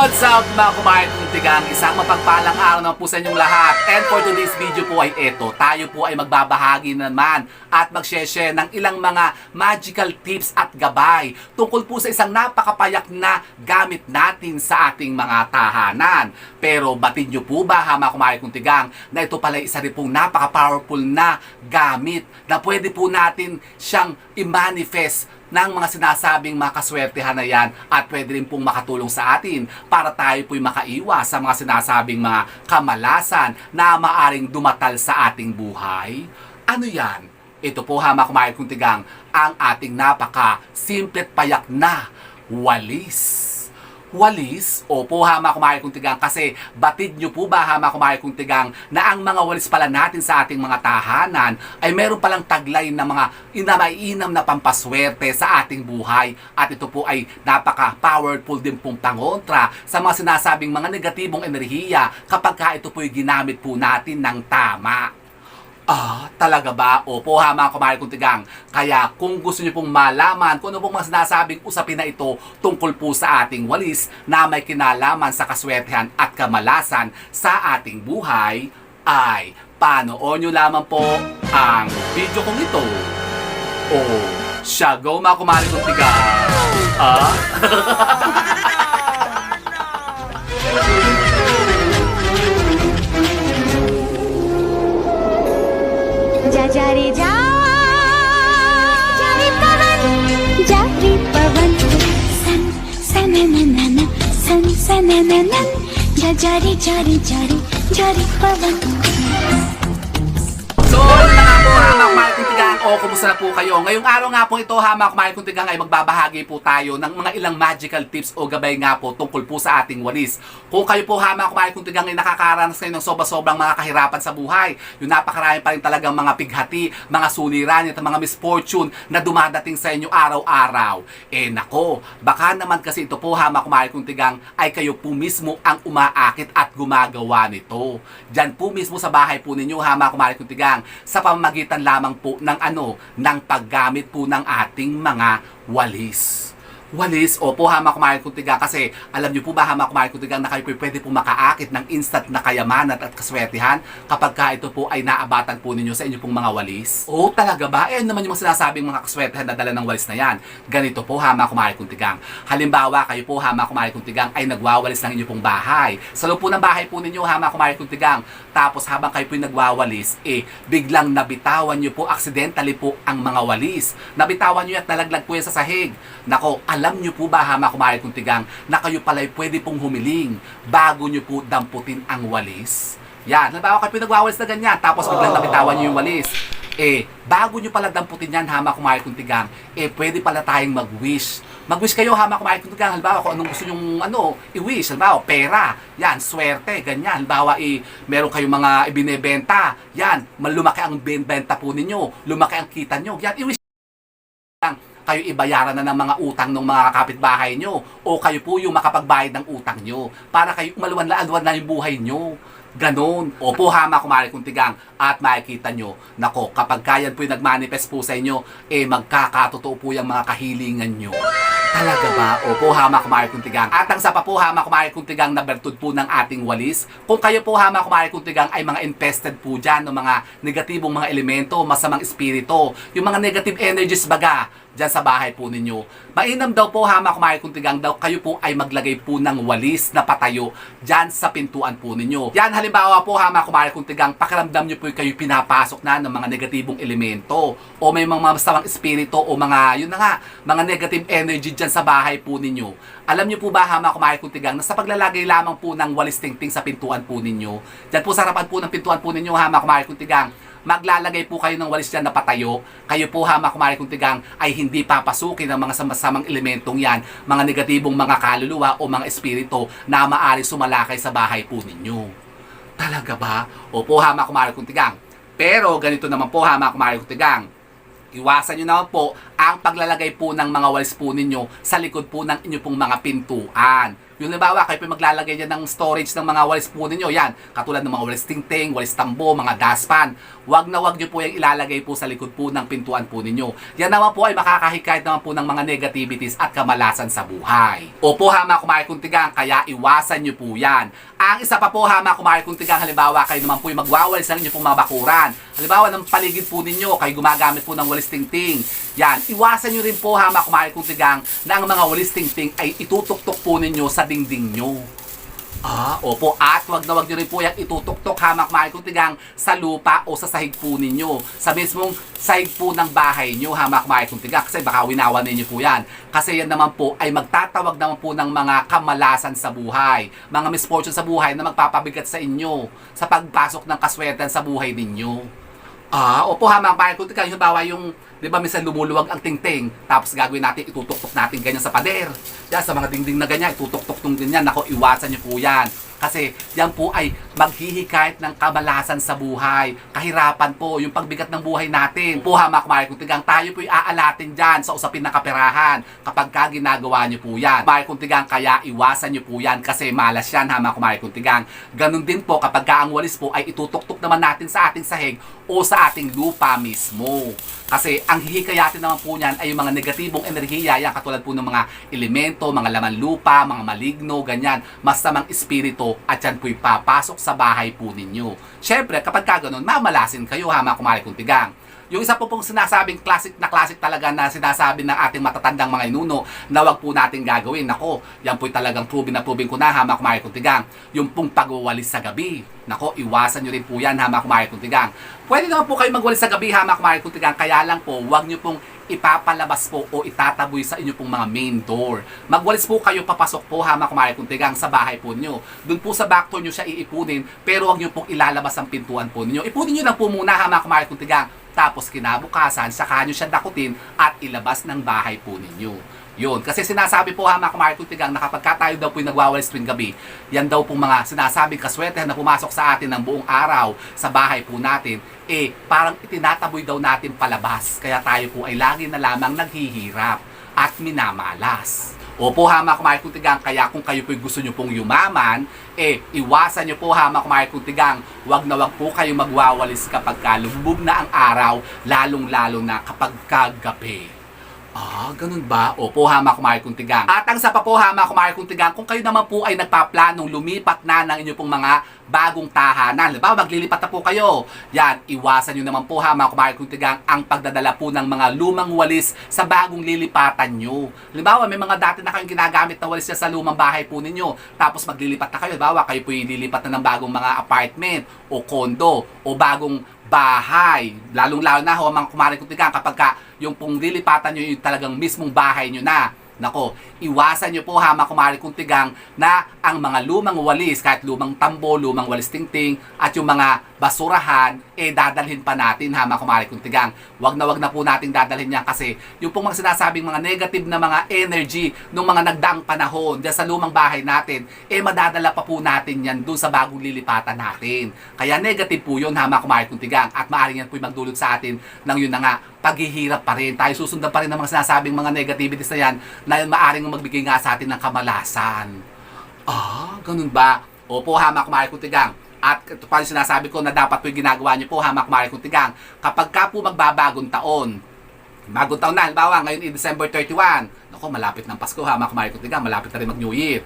What's up mga kumain tigang? Isang mapagpalang araw naman po sa inyong lahat. And for today's video po ay eto. Tayo po ay magbabahagi naman at mag-share ng ilang mga magical tips at gabay tungkol po sa isang napakapayak na gamit natin sa ating mga tahanan. Pero batid nyo po ba ha mga kumain kong tigang na ito pala isa rin pong napaka-powerful na gamit na pwede po natin siyang i-manifest ng mga sinasabing mga kaswertehan na yan at pwede rin pong makatulong sa atin para tayo po'y makaiwas sa mga sinasabing mga kamalasan na maaring dumatal sa ating buhay. Ano yan? Ito po ha mga kumain kong tigang ang ating napaka simple payak na walis walis. Opo, hama kumain kong tigang kasi batid nyo po ba hama kumain kong tigang na ang mga walis pala natin sa ating mga tahanan ay meron palang taglay na mga inamaiinam na pampaswerte sa ating buhay at ito po ay napaka-powerful din pong pangontra sa mga sinasabing mga negatibong enerhiya kapag ka ito po ay ginamit po natin ng tama. Ah, talaga ba? Opo ha mga kumain kong tigang. Kaya kung gusto niyo pong malaman kung ano pong mga sinasabing usapin na ito tungkol po sa ating walis na may kinalaman sa kaswertehan at kamalasan sa ating buhay, ay panood nyo lamang po ang video kong ito. O, siya go mga kumain kong tigang. Ah? जा जा रे जा जा रे पवन जा रे पवन सन सन न न न सन सन न न जा जा रे जा रे जा रे जा रे पवन So, yun na nga po, hamak mahal kong tigang. O, kumusta na po kayo? Ngayong araw nga po ito, hamak mahal kong tigang ay magbabahagi po tayo ng mga ilang magical tips o gabay nga po tungkol po sa ating walis. Kung kayo po, hamak mahal kong tigang ay nakakaranas kayo ng sobra-sobrang mga kahirapan sa buhay, yung napakarami pa rin talagang mga pighati, mga suliran at mga misfortune na dumadating sa inyo araw-araw. Eh nako, baka naman kasi ito po, hamak mahal kong tigang, ay kayo po mismo ang umaakit at gumagawa nito. Diyan po mismo sa bahay po ninyo, hamak mahal kong tigang, sa pamamagitan lamang po ng ano, ng paggamit po ng ating mga walis. Walis, opo hama kumain kong tiga kasi alam niyo po ba hama kumain kong tiga na kayo po pwede po makaakit ng instant na kayamanan at kaswertihan kapag ka ito po ay naabatan po ninyo sa inyo pong mga walis? Oo, talaga ba? Eh, ano naman yung mga sinasabing mga kaswertihan na dala ng walis na yan. Ganito po hama kumain kong tigang. Halimbawa, kayo po hama kumain kong tigang ay nagwawalis ng inyo pong bahay. Sa loob po ng bahay po ninyo hama kumain kong tigang. Tapos habang kayo po yung nagwawalis, eh, biglang nabitawan nyo po, accidentally po ang mga walis. Nabitawan nyo at nalaglag po yan sa sahig. Nako, alam nyo po ba, hama kumain kong tigang, na kayo pala'y pwede pong humiling bago nyo po damputin ang walis? Yan, halimbawa kayo po yung nagwawalis na ganyan, tapos biglang nabitawan nyo yung walis. Eh, bago nyo pala damputin yan, hama kumain kong tigang, eh, pwede pala tayong mag-wish. Mag-wish kayo, hama kumain kong tigang, halimbawa kung anong gusto nyong, ano, i-wish, halimbawa, pera, yan, swerte, ganyan. Halimbawa, eh, meron kayong mga ibinebenta, yan, malumaki ang benta po ninyo, lumaki ang kita nyo, yan, i-wish kayo ibayaran na ng mga utang ng mga kapitbahay nyo o kayo po yung makapagbayad ng utang nyo para kayo maluwan na alwan na yung buhay nyo. Ganon. Opo, hama kumari kong tigang at makikita nyo, nako, kapag kayan po yung nagmanifest po sa inyo, eh magkakatotoo po yung mga kahilingan nyo. Talaga ba? Opo, hama kumari kong tigang. At ang sa pa po, hama kumari kong tigang na bertud po ng ating walis. Kung kayo po, hama kumari kong tigang ay mga infested po dyan, ng mga negatibong mga elemento, masamang espiritu, yung mga negative energies baga, dyan sa bahay po ninyo. Mainam daw po hama kumain kung tigang daw kayo po ay maglagay po ng walis na patayo dyan sa pintuan po ninyo. Yan halimbawa po hama kumain kung tigang pakiramdam nyo po kayo pinapasok na ng mga negatibong elemento o may mga masamang espiritu o mga yun na nga mga negative energy dyan sa bahay po ninyo. Alam nyo po ba hama kumain kung tigang na sa paglalagay lamang po ng walis tingting sa pintuan po ninyo. Dyan po sa harapan po ng pintuan po ninyo hama kumain kung tigang maglalagay po kayo ng walis dyan na patayo, kayo po hama kumari kung ay hindi papasukin ng mga samasamang elementong yan, mga negatibong mga kaluluwa o mga espiritu na maari sumalakay sa bahay po ninyo. Talaga ba? Opo hama kumari kung. Pero ganito naman po hama kumari kung. Iwasan nyo naman po ang paglalagay po ng mga walis po ninyo sa likod po ng inyo pong mga pintuan. Yung halimbawa, kayo po maglalagay dyan ng storage ng mga walis po ninyo. Yan, katulad ng mga walis tingting, walis tambo, mga dustpan. Wag na wag nyo po yung ilalagay po sa likod po ng pintuan po ninyo. Yan naman po ay makakahikayat naman po ng mga negativities at kamalasan sa buhay. Opo ha mga kumahay kuntigang, kaya iwasan nyo po yan. Ang isa pa po ha mga kumahay kuntigang, halimbawa kayo naman po yung magwawalis ng inyong pong mga bakuran. Halimbawa ng paligid po ninyo, kayo gumagamit po ng walis tingting. Yan, iwasan nyo rin po ha mga kumahay kuntigang na ang mga walis tingting ay itutuktok po ninyo sa dingding nyo. Ah, opo. At wag na wag nyo rin po yan itutuktok hamak mahal kung tigang sa lupa o sa sahig po ninyo. Sa mismong sahig po ng bahay nyo, hamak mahal kung tigang. Kasi baka winawan ninyo po yan. Kasi yan naman po ay magtatawag naman po ng mga kamalasan sa buhay. Mga misfortune sa buhay na magpapabigat sa inyo sa pagpasok ng kaswerten sa buhay ninyo. Ah, opo ha, mga bayan. Kung tika, halimbawa yung, di ba, minsan lumuluwag ang tingting, tapos gagawin natin, itutuktok natin ganyan sa pader. Yan, sa mga dingding na ganyan, itutuktok nung ganyan. Nako, iwasan niyo po yan. Kasi yan po ay maghihikayat ng kamalasan sa buhay. Kahirapan po, yung pagbigat ng buhay natin. Po ha, mga kumahay, kung tigang tayo po aalatin dyan sa usapin ng kaperahan kapag ka ginagawa niyo po yan. Kumahay kung tigang, kaya iwasan niyo po yan kasi malas yan ha, mga kumahay kung tigang. Ganun din po kapag ka ang walis po ay itutuktok naman natin sa ating sahig o sa ating lupa mismo. Kasi ang hihikayatin naman po niyan ay yung mga negatibong enerhiya, yan katulad po ng mga elemento, mga laman lupa, mga maligno, ganyan, masamang espiritu at yan po'y papasok sa bahay po ninyo. Siyempre, kapag ka ganun, mamalasin kayo ha mga kumari kong tigang. Yung isa po pong sinasabing classic na classic talaga na sinasabi ng ating matatandang mga inuno na wag po natin gagawin. Nako, yan po'y talagang proven na proven ko na ha mga kumari kong tigang. Yung pong pagwawalis sa gabi. Nako, iwasan nyo rin po yan ha mga kumari kong tigang. Pwede naman po kayo magwalis sa gabi ha mga kumari kong tigang. Kaya lang po, wag nyo pong ipapalabas po o itataboy sa inyo pong mga main door. Magwalis po kayo papasok po ha mga kumari kong tigang sa bahay po nyo. Doon po sa back door nyo siya iipunin pero wag nyo pong ilalabas ang pintuan po ninyo. Ipunin nyo lang po muna ha mga kumari kong tigang. Tapos kinabukasan, saka nyo siya dakutin at ilabas ng bahay po ninyo. Yun. Kasi sinasabi po ha mga kumari kong tigang na kapag ka tayo daw po yung nagwawalis tuwing gabi, yan daw pong mga sinasabing kaswerte na pumasok sa atin ng buong araw sa bahay po natin, eh parang itinataboy daw natin palabas. Kaya tayo po ay lagi na lamang naghihirap at minamalas. Opo ha mga kumari kong tigang, kaya kung kayo po gusto nyo pong yumaman, eh iwasan nyo po ha mga kumari kong tigang, wag na wag po kayo magwawalis kapag ka lumubog na ang araw, lalong lalo na kapag kagabi. Ah, ganun ba? Opo, hama kumari kong tigang. At ang sa pa po, hama kumari kong tigang, kung kayo naman po ay nagpaplanong lumipat na ng inyong pong mga bagong tahanan. Halimbawa, maglilipat na po kayo. Yan, iwasan nyo naman po, hama kumari kong tigang, ang pagdadala po ng mga lumang walis sa bagong lilipatan nyo. Halimbawa, may mga dati na kayong ginagamit na walis sa lumang bahay po ninyo. Tapos maglilipat na kayo. Halimbawa, kayo po lilipat na ng bagong mga apartment o kondo o bagong bahay. Lalong-lalo na ho, mga kumari kong tigang, kapag ka yung pong lilipatan nyo yung talagang mismong bahay nyo na. Nako, iwasan nyo po ha mga kumari kong tigang na ang mga lumang walis, kahit lumang tambo, lumang walis tingting, at yung mga basurahan, eh dadalhin pa natin ha mga kumari kong tigang. Wag na wag na po natin dadalhin yan kasi yung pong mga sinasabing mga negative na mga energy nung mga nagdaang panahon dyan sa lumang bahay natin, eh madadala pa po natin yan doon sa bagong lilipatan natin. Kaya negative po yun ha mga kumari kong tigang at maaaring yan po magdulot sa atin ng yun na nga paghihirap pa rin. Tayo susundan pa rin ng mga sinasabing mga negativities na yan na yun maaring magbigay nga sa atin ng kamalasan. Ah, ganun ba? Opo, hamak Mari Kuntigang. At ito pa sinasabi ko na dapat po yung ginagawa niyo po, hamak Mari Kuntigang. Kapag ka po magbabagong taon, bagong taon na, halimbawa, ngayon ay December 31, Naku, malapit ng Pasko, hamak Mari Kuntigang, malapit na rin mag-New Year.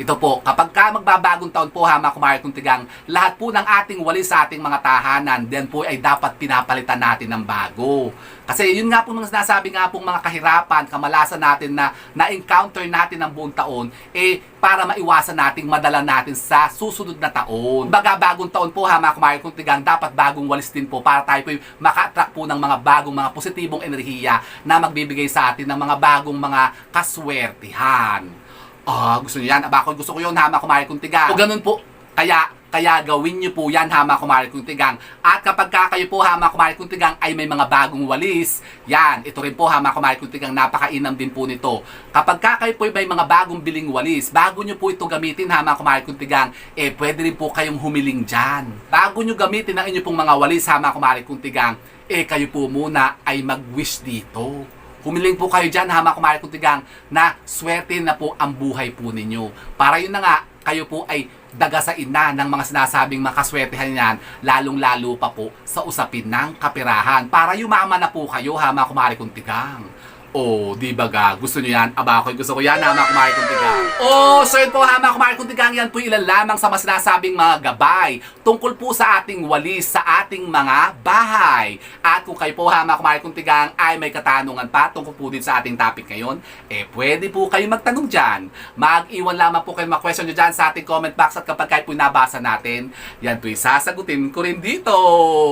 Ito po, kapag ka magbabagong taon po, hamak Mari Kuntigang, lahat po ng ating walis sa ating mga tahanan, then po ay dapat pinapalitan natin ng bago. Kasi yun nga po mga sinasabi nga pong mga kahirapan, kamalasan natin na na-encounter natin ng buong taon, eh para maiwasan nating madala natin sa susunod na taon. Baga bagong taon po ha mga kumain kong tigang, dapat bagong walis din po para tayo po maka-attract po ng mga bagong mga positibong enerhiya na magbibigay sa atin ng mga bagong mga kaswertihan. Ah, gusto niyo yan? Aba, ako gusto ko yun ha mga kumain kong tigang. O ganun po, kaya kaya gawin niyo po yan hama kumari kung tigang. At kapag ka kayo po hama kumari kung tigang ay may mga bagong walis, yan, ito rin po hama kumari kung tigang, napakainam din po nito. Kapag ka kayo po may mga bagong biling walis, bago niyo po ito gamitin hama kumari kung tigang, eh pwede rin po kayong humiling dyan. Bago niyo gamitin ang inyo pong mga walis hama kumari kung tigang, eh kayo po muna ay mag-wish dito. Humiling po kayo dyan, ha, mga kumari kong tigang, na swerte na po ang buhay po ninyo. Para yun na nga, kayo po ay daga sa ina ng mga sinasabing makaswertehan yan, lalong-lalo pa po sa usapin ng kapirahan. Para yumaman na po kayo, ha, mga kumari kong tigang. Oh, di ba ga? Gusto niyo yan? Aba, ako gusto ko yan, ha, mga kumari kong tigang. Oh, yun po, ha, mga kumari kong tigang, yan po ilan lamang sa mga sinasabing mga gabay tungkol po sa ating walis, sa ating mga bahay. At kung kayo po, ha, mga kumari kong tigang, ay may katanungan pa tungkol po din sa ating topic ngayon, eh, pwede po kayo magtanong dyan. Mag-iwan lamang po kayo mga question nyo dyan sa ating comment box at kapag kayo po nabasa natin, yan po sasagutin ko rin dito.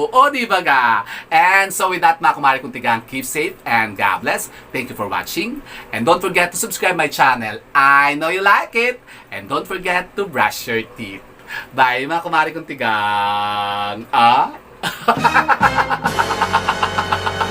O, di ba ga? And so with that, mga kumari kong tigang, keep safe and God bless. Thank you for watching. And don't forget to subscribe my channel. I know you like it. And don't forget to brush your teeth. Bye mga kumari kong tigang. Ah?